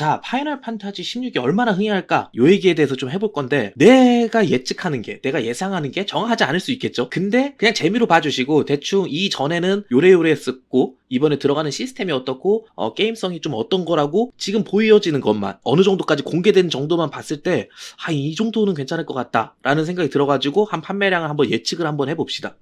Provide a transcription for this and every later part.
자, 파이널 판타지 16이 얼마나 흥행할까? 요 얘기에 대해서 좀 해볼 건데, 내가 예측하는 게, 내가 예상하는 게 정하지 않을 수 있겠죠? 근데 그냥 재미로 봐주시고, 대충 이전에는 요래요래 했었고, 이번에 들어가는 시스템이 어떻고, 어, 게임성이 좀 어떤 거라고, 지금 보여지는 것만, 어느 정도까지 공개된 정도만 봤을 때, 아, 이 정도는 괜찮을 것 같다. 라는 생각이 들어가지고, 한 판매량을 한번 예측을 한번 해봅시다.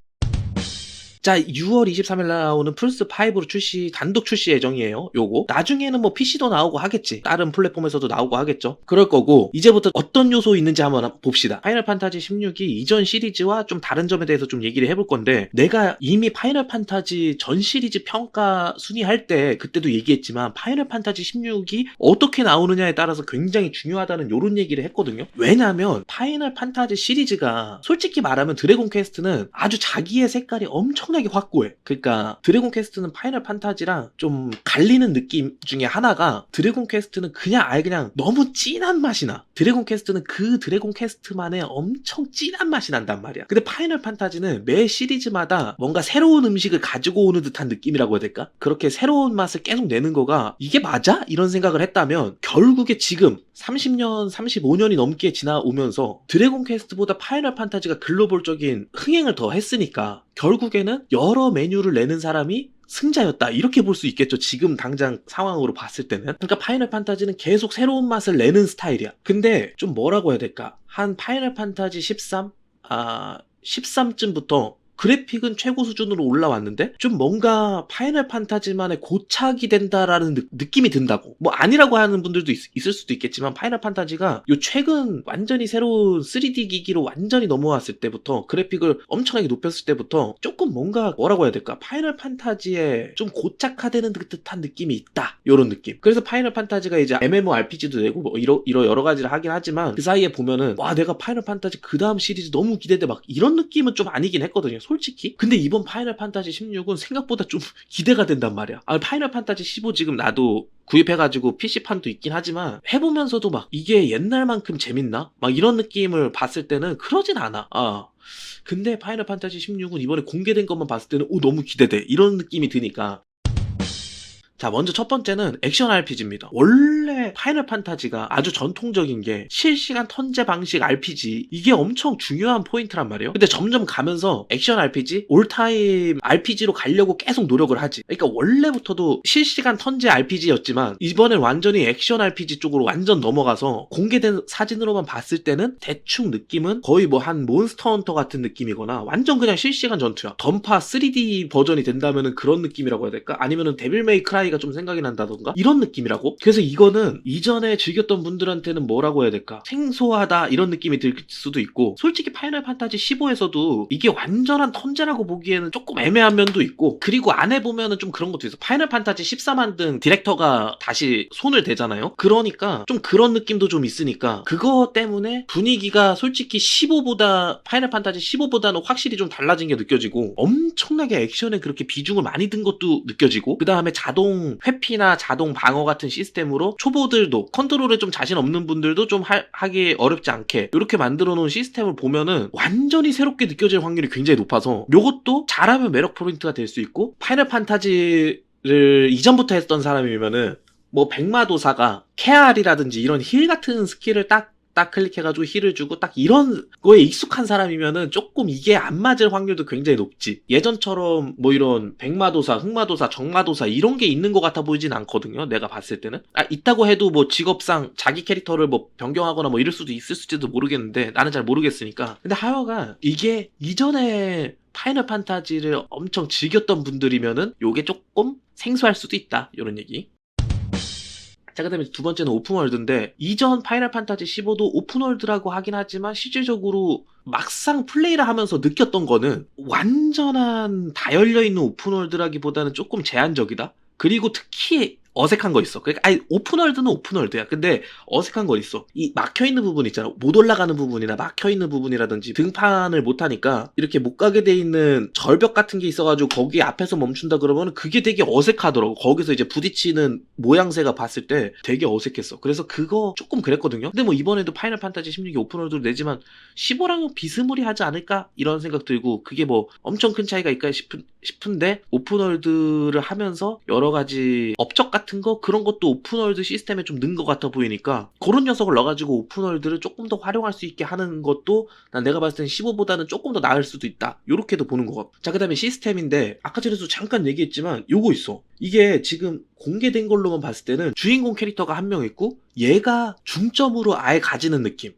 자, 6월 23일 나오는 플스5로 출시, 단독 출시 예정이에요. 요거. 나중에는 뭐 PC도 나오고 하겠지. 다른 플랫폼에서도 나오고 하겠죠. 그럴 거고, 이제부터 어떤 요소 있는지 한번 봅시다. 파이널 판타지 16이 이전 시리즈와 좀 다른 점에 대해서 좀 얘기를 해볼 건데, 내가 이미 파이널 판타지 전 시리즈 평가 순위 할 때, 그때도 얘기했지만, 파이널 판타지 16이 어떻게 나오느냐에 따라서 굉장히 중요하다는 요런 얘기를 했거든요. 왜냐면, 파이널 판타지 시리즈가, 솔직히 말하면 드래곤 퀘스트는 아주 자기의 색깔이 엄청 나게 확고해. 그러니까 드래곤 퀘스트는 파이널 판타지랑 좀 갈리는 느낌 중에 하나가 드래곤 퀘스트는 그냥 아예 그냥 너무 진한 맛이 나. 드래곤 퀘스트는 그 드래곤 퀘스트만의 엄청 진한 맛이 난단 말이야. 근데 파이널 판타지는 매 시리즈마다 뭔가 새로운 음식을 가지고 오는 듯한 느낌이라고 해야 될까? 그렇게 새로운 맛을 계속 내는 거가 이게 맞아? 이런 생각을 했다면 결국에 지금 30년, 35년이 넘게 지나오면서 드래곤 퀘스트보다 파이널 판타지가 글로벌적인 흥행을 더 했으니까 결국에는 여러 메뉴를 내는 사람이 승자였다. 이렇게 볼 수 있겠죠. 지금 당장 상황으로 봤을 때는. 그러니까 파이널 판타지는 계속 새로운 맛을 내는 스타일이야. 근데 좀 뭐라고 해야 될까? 한 파이널 판타지 13? 아 13쯤부터 그래픽은 최고 수준으로 올라왔는데 좀 뭔가 파이널 판타지만의 고착이 된다라는 느, 느낌이 든다고. 뭐 아니라고 하는 분들도 있, 을 수도 있겠지만 파이널 판타지가 요 최근 완전히 새로운 3D 기기로 완전히 넘어왔을 때부터 그래픽을 엄청나게 높였을 때부터 조금 뭔가 뭐라고 해야 될까? 파이널 판타지에 좀 고착화되는 듯한 느낌이 있다. 요런 느낌. 그래서 파이널 판타지가 이제 MMORPG도 되고 뭐 이러, 이러 여러 가지를 하긴 하지만 그 사이에 보면은 와 내가 파이널 판타지 그 다음 시리즈 너무 기대돼. 막 이런 느낌은 좀 아니긴 했거든요 솔직히. 근데 이번 파이널 판타지 16은 생각보다 좀 기대가 된단 말이야. 아, 파이널 판타지 15 지금 나도 구입해가지고 PC판도 있긴 하지만 해보면서도 막 이게 옛날만큼 재밌나? 막 이런 느낌을 봤을 때는 그러진 않아. 아. 근데 파이널 판타지 16은 이번에 공개된 것만 봤을 때는 오 너무 기대돼 이런 느낌이 드니까 자, 먼저 첫 번째는 액션 RPG입니다. 원래 파이널 판타지가 아주 전통적인 게 실시간 턴제 방식 RPG 이게 엄청 중요한 포인트란 말이에요. 근데 점점 가면서 액션 RPG, 올타임 RPG로 가려고 계속 노력을 하지. 그러니까 원래부터도 실시간 턴제 RPG였지만 이번엔 완전히 액션 RPG 쪽으로 완전 넘어가서 공개된 사진으로만 봤을 때는 대충 느낌은 거의 뭐 한 몬스터 헌터 같은 느낌이거나 완전 그냥 실시간 전투야. 던파 3D 버전이 된다면은 그런 느낌이라고 해야 될까? 아니면은 데빌 메이 크라이 가 좀 생각이 난다던가? 이런 느낌이라고? 그래서 이거는 이전에 즐겼던 분들한테는 뭐라고 해야 될까? 생소하다 이런 느낌이 들 수도 있고 솔직히 파이널 판타지 15에서도 이게 완전한 턴제라고 보기에는 조금 애매한 면도 있고 그리고 안에 보면은 좀 그런 것도 있어. 파이널 판타지 14 만든 디렉터가 다시 손을 대잖아요? 그러니까 좀 그런 느낌도 좀 있으니까 그거 때문에 분위기가 솔직히 15보다 파이널 판타지 15보다는 확실히 좀 달라진 게 느껴지고 엄청나게 액션에 그렇게 비중을 많이 든 것도 느껴지고 그 다음에 자동 회피나 자동 방어 같은 시스템으로 초보들도 컨트롤에 좀 자신 없는 분들도 좀 하, 하기 어렵지 않게 이렇게 만들어 놓은 시스템을 보면은 완전히 새롭게 느껴질 확률이 굉장히 높아서 요것도 잘하면 매력 포인트가 될 수 있고 파이널 판타지를 이전부터 했던 사람이면은 뭐 백마도사가 케알이라든지 이런 힐 같은 스킬을 딱 딱 클릭해가지고 힐을 주고 딱 이런 거에 익숙한 사람이면은 조금 이게 안 맞을 확률도 굉장히 높지. 예전처럼 뭐 이런 백마도사, 흑마도사, 정마도사 이런 게 있는 것 같아 보이진 않거든요. 내가 봤을 때는. 아, 있다고 해도 뭐 직업상 자기 캐릭터를 뭐 변경하거나 뭐 이럴 수도 있을지도 모르겠는데 나는 잘 모르겠으니까. 근데 하여간 이게 이전에 파이널 판타지를 엄청 즐겼던 분들이면은 요게 조금 생소할 수도 있다. 이런 얘기. 자, 그 다음에 두 번째는 오픈월드인데, 이전 파이널 판타지 15도 오픈월드라고 하긴 하지만, 실질적으로 막상 플레이를 하면서 느꼈던 거는, 완전한 다 열려있는 오픈월드라기보다는 조금 제한적이다? 그리고 특히 어색한 거 있어. 그러니까 아니 오픈월드는 오픈월드야. 근데 어색한 거 있어. 이 막혀 있는 부분 있잖아. 못 올라가는 부분이나 막혀 있는 부분이라든지 등판을 못 하니까 이렇게 못 가게 돼 있는 절벽 같은 게 있어가지고 거기 앞에서 멈춘다 그러면 그게 되게 어색하더라고. 거기서 이제 부딪히는 모양새가 봤을 때 되게 어색했어. 그래서 그거 조금 그랬거든요. 근데 뭐 이번에도 파이널 판타지 16이 오픈월드로 내지만 15랑은 비스무리하지 않을까 이런 생각 들고 그게 뭐 엄청 큰 차이가 있까 싶은 싶은데 오픈월드를 하면서 여러 가지 업적 같은 같은 거? 그런 것도 오픈월드 시스템에 좀 넣은 것 같아 보이니까 그런 녀석을 넣어가지고 오픈월드를 조금 더 활용할 수 있게 하는 것도 난 내가 봤을 땐 15보다는 조금 더 나을 수도 있다. 요렇게도 보는 것 같고 자그 다음에 시스템인데 아까 전에도 잠깐 얘기했지만 요거 있어. 이게 지금 공개된 걸로만 봤을 때는 주인공 캐릭터가 한 명 있고 얘가 중점으로 아예 가지는 느낌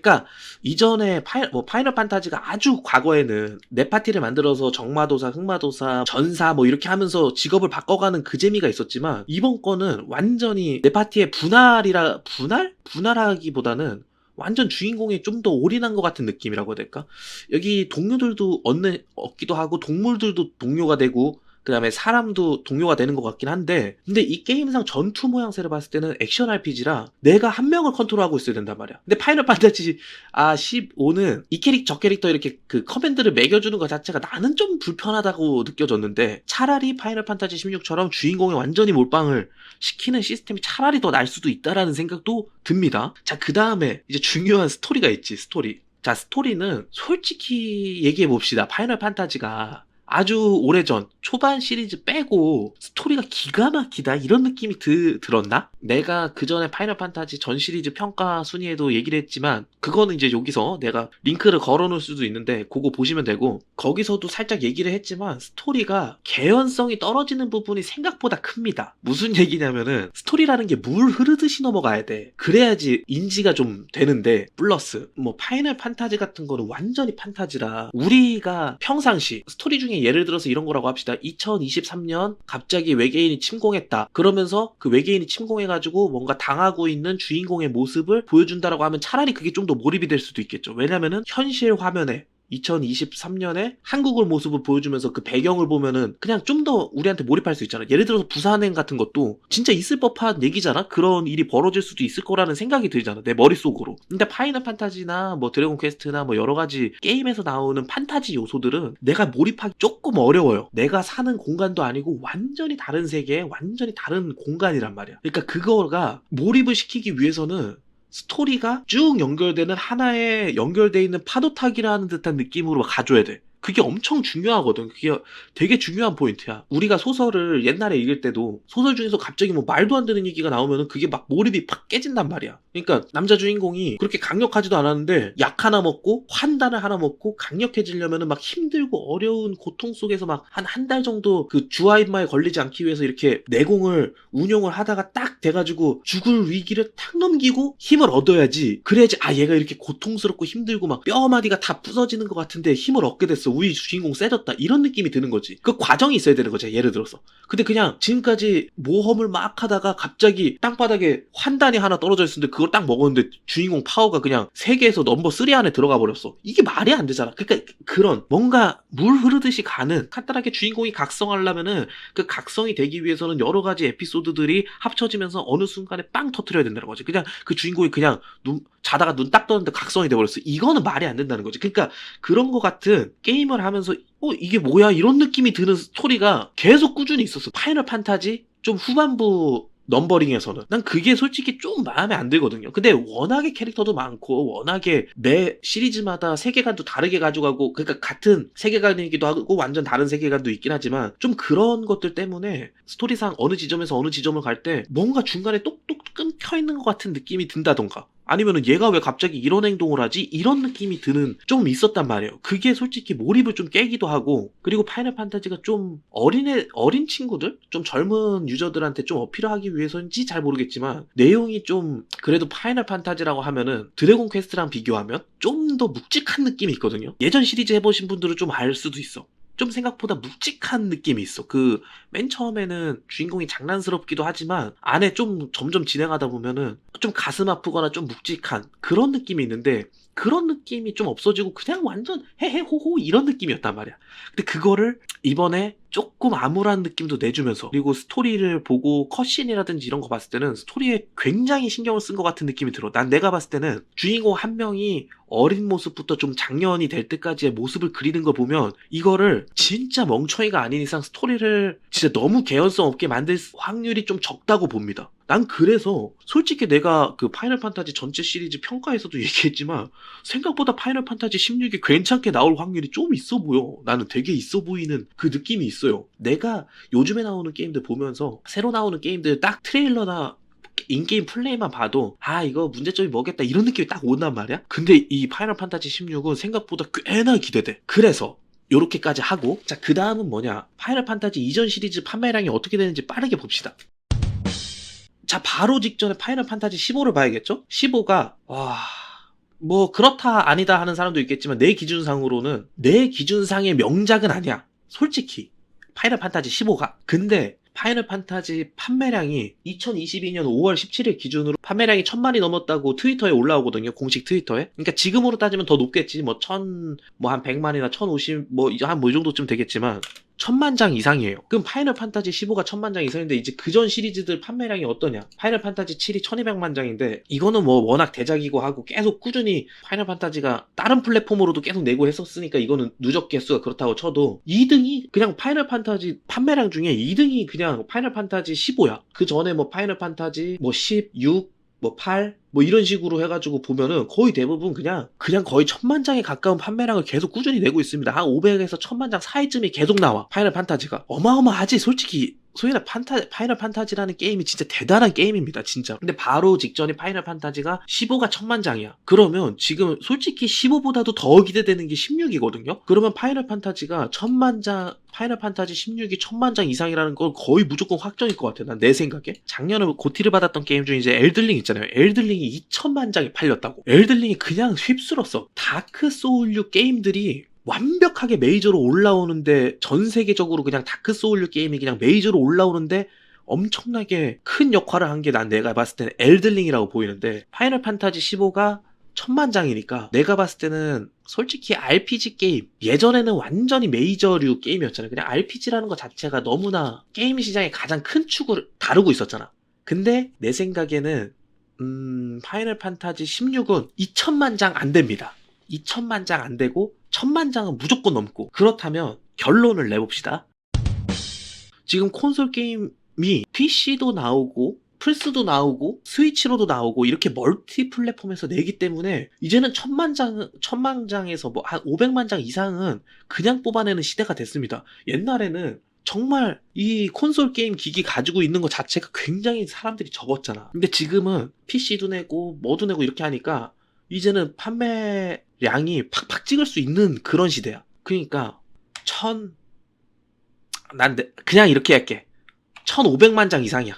그러니까 이전에 파이, 뭐 파이널 판타지가 아주 과거에는 내 파티를 만들어서 정마도사, 흑마도사, 전사 뭐 이렇게 하면서 직업을 바꿔가는 그 재미가 있었지만 이번 거는 완전히 내 파티의 분할이라 분할? 분할하기보다는 완전 주인공에 좀더 올인한 것 같은 느낌이라고 해야 될까? 여기 동료들도 얻는, 얻기도 하고 동물들도 동료가 되고 그 다음에 사람도 동료가 되는 것 같긴 한데 근데 이 게임상 전투 모양새를 봤을 때는 액션 RPG라 내가 한 명을 컨트롤하고 있어야 된단 말이야. 근데 파이널 판타지 아 15는 이 캐릭터 저 캐릭터 이렇게 그 커맨드를 매겨주는 것 자체가 나는 좀 불편하다고 느껴졌는데 차라리 파이널 판타지 16처럼 주인공이 완전히 몰빵을 시키는 시스템이 차라리 더 날 수도 있다라는 생각도 듭니다. 자그 다음에 이제 중요한 스토리가 있지 스토리. 자 스토리는 솔직히 얘기해 봅시다. 파이널 판타지가 아주 오래전 초반 시리즈 빼고 스토리가 기가 막히다 이런 느낌이 드, 들었나? 내가 그 전에 파이널 판타지 전 시리즈 평가 순위에도 얘기를 했지만 그거는 이제 여기서 내가 링크를 걸어 놓을 수도 있는데 그거 보시면 되고 거기서도 살짝 얘기를 했지만 스토리가 개연성이 떨어지는 부분이 생각보다 큽니다. 무슨 얘기냐면은 스토리라는 게 물 흐르듯이 넘어가야 돼. 그래야지 인지가 좀 되는데 플러스 뭐 파이널 판타지 같은 거는 완전히 판타지라 우리가 평상시 스토리 중에 예를 들어서 이런 거라고 합시다. 2023년 갑자기 외계인이 침공했다. 그러면서 그 외계인이 침공해가지고 뭔가 당하고 있는 주인공의 모습을 보여준다라고 하면 차라리 그게 좀 더 몰입이 될 수도 있겠죠. 왜냐면은 현실 화면에 2023년에 한국을 모습을 보여주면서 그 배경을 보면은 그냥 좀 더 우리한테 몰입할 수 있잖아. 예를 들어서 부산행 같은 것도 진짜 있을 법한 얘기잖아. 그런 일이 벌어질 수도 있을 거라는 생각이 들잖아. 내 머릿속으로. 근데 파이널 판타지나 뭐 드래곤 퀘스트나 뭐 여러 가지 게임에서 나오는 판타지 요소들은 내가 몰입하기 조금 어려워요. 내가 사는 공간도 아니고 완전히 다른 세계, 완전히 다른 공간이란 말이야. 그러니까 그거가 몰입을 시키기 위해서는 스토리가 쭉 연결되는 하나의 연결돼 있는 파도타기라는 듯한 느낌으로 가줘야 돼. 그게 엄청 중요하거든. 그게 되게 중요한 포인트야. 우리가 소설을 옛날에 읽을 때도 소설 중에서 갑자기 뭐 말도 안 되는 얘기가 나오면은 그게 막 몰입이 팍 깨진단 말이야. 그러니까 남자 주인공이 그렇게 강력하지도 않았는데 약 하나 먹고 환단을 하나 먹고 강력해지려면은 막 힘들고 어려운 고통 속에서 막 한 한 달 정도 그 주아인마에 걸리지 않기 위해서 이렇게 내공을 운용을 하다가 딱 돼가지고 죽을 위기를 탁 넘기고 힘을 얻어야지. 그래야지 아 얘가 이렇게 고통스럽고 힘들고 막 뼈 마디가 다 부서지는 것 같은데 힘을 얻게 됐어. 우리 주인공 세졌다. 이런 느낌이 드는 거지. 그 과정이 있어야 되는 거지. 예를 들어서. 근데 그냥 지금까지 모험을 막 하다가 갑자기 땅바닥에 환단이 하나 떨어져 있었는데 그걸 딱 먹었는데 주인공 파워가 그냥 세계에서 넘버 3 안에 들어가 버렸어. 이게 말이 안 되잖아. 그러니까 그런 뭔가 물 흐르듯이 가는 간단하게 주인공이 각성하려면은 그 각성이 되기 위해서는 여러 가지 에피소드들이 합쳐지면서 어느 순간에 빵 터트려야 된다는 거지. 그냥 그 주인공이 그냥 눈 자다가 눈 딱 떴는데 각성이 돼 버렸어. 이거는 말이 안 된다는 거지. 그러니까 그런 거 같은 게임을 하면서 어 이게 뭐야 이런 느낌이 드는 스토리가 계속 꾸준히 있었어. 파이널 판타지 좀 후반부 넘버링에서는 난 그게 솔직히 좀 마음에 안 들거든요. 근데 워낙에 캐릭터도 많고 워낙에 매 시리즈마다 세계관도 다르게 가져가고 그러니까 같은 세계관이기도 하고 완전 다른 세계관도 있긴 하지만 좀 그런 것들 때문에 스토리상 어느 지점에서 어느 지점을 갈 때 뭔가 중간에 똑똑 끊겨 있는 것 같은 느낌이 든다던가 아니면은 얘가 왜 갑자기 이런 행동을 하지? 이런 느낌이 드는 좀 있었단 말이에요. 그게 솔직히 몰입을 좀 깨기도 하고 그리고 파이널 판타지가 좀 어린애 어린 친구들, 좀 젊은 유저들한테 좀 어필하기 위해서인지 잘 모르겠지만 내용이 좀 그래도 파이널 판타지라고 하면은 드래곤 퀘스트랑 비교하면 좀 더 묵직한 느낌이 있거든요. 예전 시리즈 해보신 분들은 좀 알 수도 있어. 좀 생각보다 묵직한 느낌이 있어. 그 맨 처음에는 주인공이 장난스럽기도 하지만 안에 좀 점점 진행하다 보면은 좀 가슴 아프거나 좀 묵직한 그런 느낌이 있는데 그런 느낌이 좀 없어지고 그냥 완전 헤헤호호 이런 느낌이었단 말이야. 근데 그거를 이번에 조금 암울한 느낌도 내주면서 그리고 스토리를 보고 컷신이라든지 이런 거 봤을 때는 스토리에 굉장히 신경을 쓴 것 같은 느낌이 들어. 난 내가 봤을 때는 주인공 한 명이 어린 모습부터 좀 장년이 될 때까지의 모습을 그리는 걸 보면 이거를 진짜 멍청이가 아닌 이상 스토리를 진짜 너무 개연성 없게 만들 확률이 좀 적다고 봅니다. 난 그래서 솔직히 내가 그 파이널 판타지 전체 시리즈 평가에서도 얘기했지만 생각보다 파이널 판타지 16이 괜찮게 나올 확률이 좀 있어 보여. 나는 되게 있어 보이는 그 느낌이 있어. 있어요. 내가 요즘에 나오는 게임들 보면서 새로 나오는 게임들 딱 트레일러나 인게임 플레이만 봐도 아 이거 문제점이 뭐겠다 이런 느낌이 딱 온단 말이야. 근데 이 파이널 판타지 16은 생각보다 꽤나 기대돼. 그래서 요렇게까지 하고 자 그 다음은 뭐냐 파이널 판타지 이전 시리즈 판매량이 어떻게 되는지 빠르게 봅시다. 자 바로 직전에 파이널 판타지 15를 봐야겠죠? 15가 와... 뭐 그렇다 아니다 하는 사람도 있겠지만 내 기준상으로는 내 기준상의 명작은 아니야. 솔직히 파이널 판타지 15가. 근데 파이널 판타지 판매량이 2022년 5월 17일 기준으로 판매량이 천만이 넘었다고 트위터에 올라오거든요. 공식 트위터에. 그러니까 지금으로 따지면 더 높겠지. 뭐 천, 뭐 한 100만이나 1050, 뭐, 한뭐 이 정도쯤 되겠지만. 천만 장 이상이에요. 그럼 파이널 판타지 15가 천만 장 이상인데 이제 그전 시리즈들 판매량이 어떠냐? 파이널 판타지 7이 1200만 장인데 이거는 뭐 워낙 대작이고 하고 계속 꾸준히 파이널 판타지가 다른 플랫폼으로도 계속 내고 했었으니까 이거는 누적 개수가 그렇다고 쳐도 2등이 그냥 파이널 판타지 판매량 중에 2등이 그냥 파이널 판타지 15야. 그 전에 뭐 파이널 판타지 뭐 10, 6, 뭐 8, 뭐 이런 식으로 해가지고 보면은 거의 대부분 그냥 그냥 거의 천만 장에 가까운 판매량을 계속 꾸준히 내고 있습니다. 한 500에서 천만 장 사이쯤이 계속 나와. 파이널 판타지가 어마어마하지 솔직히. 소위나 판타, 파이널 판타지라는 게임이 진짜 대단한 게임입니다, 진짜. 근데 바로 직전에 파이널 판타지가 15가 천만 장이야. 그러면 지금 솔직히 15보다도 더 기대되는 게 16이거든요? 그러면 파이널 판타지가 천만 장, 파이널 판타지 16이 천만 장 이상이라는 건 거의 무조건 확정일 것 같아, 난내 생각에. 작년에 고티를 받았던 게임 중에 이제 엘들링 있잖아요. 엘들링이 2천만 장이 팔렸다고. 엘들링이 그냥 휩쓸었어. 다크 소울류 게임들이 완벽하게 메이저로 올라오는데 전 세계적으로 그냥 다크 소울류 게임이 그냥 메이저로 올라오는데 엄청나게 큰 역할을 한 게 난 내가 봤을 때는 엘들링이라고 보이는데 파이널 판타지 15가 천만 장이니까 내가 봤을 때는 솔직히 RPG 게임 예전에는 완전히 메이저류 게임이었잖아요. 그냥 RPG라는 것 자체가 너무나 게임 시장의 가장 큰 축을 다루고 있었잖아. 근데 내 생각에는 음, 파이널 판타지 16은 2천만 장 안 됩니다. 2천만 장 안 되고 1000만 장은 무조건 넘고 그렇다면 결론을 내봅시다. 지금 콘솔 게임이 PC도 나오고 플스도 나오고 스위치로도 나오고 이렇게 멀티 플랫폼에서 내기 때문에 이제는 천만 장 천만 장에서 뭐 한 500만 장 이상은 그냥 뽑아내는 시대가 됐습니다. 옛날에는 정말 이 콘솔 게임 기기 가지고 있는 것 자체가 굉장히 사람들이 적었잖아. 근데 지금은 PC도 내고 뭐도 내고 이렇게 하니까 이제는 판매량이 팍팍 찍을 수 있는 그런 시대야. 그러니까 천, 난 내- 그냥 이렇게 할게. 1500만 장 이상이야.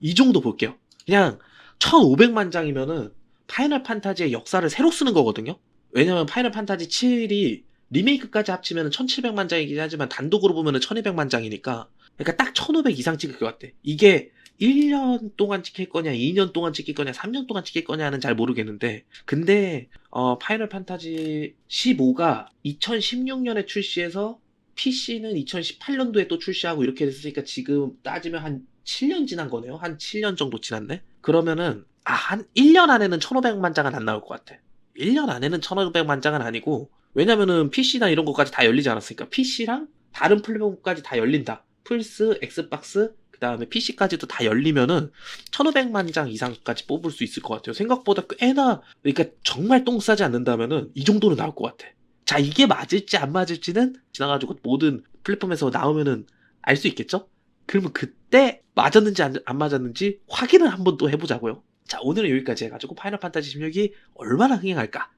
이 정도 볼게요. 그냥 1500만 장이면은 파이널 판타지의 역사를 새로 쓰는 거거든요. 왜냐면 파이널 판타지 7이 리메이크까지 합치면 1700만 장이긴 하지만 단독으로 보면 1200만 장이니까 그러니까 딱 1500 이상 찍을 것 같아. 이게 1년 동안 찍힐 거냐, 2년 동안 찍힐 거냐, 3년 동안 찍힐 거냐는 잘 모르겠는데 근데 어, 파이널 판타지 15가 2016년에 출시해서 PC는 2018년도에 또 출시하고 이렇게 됐으니까 지금 따지면 한 7년 지난 거네요. 한 7년 정도 지났네. 그러면은 아, 한 1년 안에는 1,500만 장은 안 나올 것 같아. 1년 안에는 1,500만 장은 아니고 왜냐면은 PC나 이런 것까지 다 열리지 않았으니까 PC랑 다른 플랫폼까지 다 열린다. 플스, 엑스박스, 그 다음에 PC까지도 다 열리면은 1500만 장 이상까지 뽑을 수 있을 것 같아요. 생각보다 꽤나, 그러니까 정말 똥 싸지 않는다면은 이 정도는 나올 것 같아. 자, 이게 맞을지 안 맞을지는 지나가지고 모든 플랫폼에서 나오면은 알 수 있겠죠? 그러면 그때 맞았는지 안, 안 맞았는지 확인을 한번 또 해보자고요. 자, 오늘은 여기까지 해가지고 파이널 판타지 16이 얼마나 흥행할까?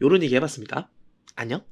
요런 얘기 해봤습니다. 안녕?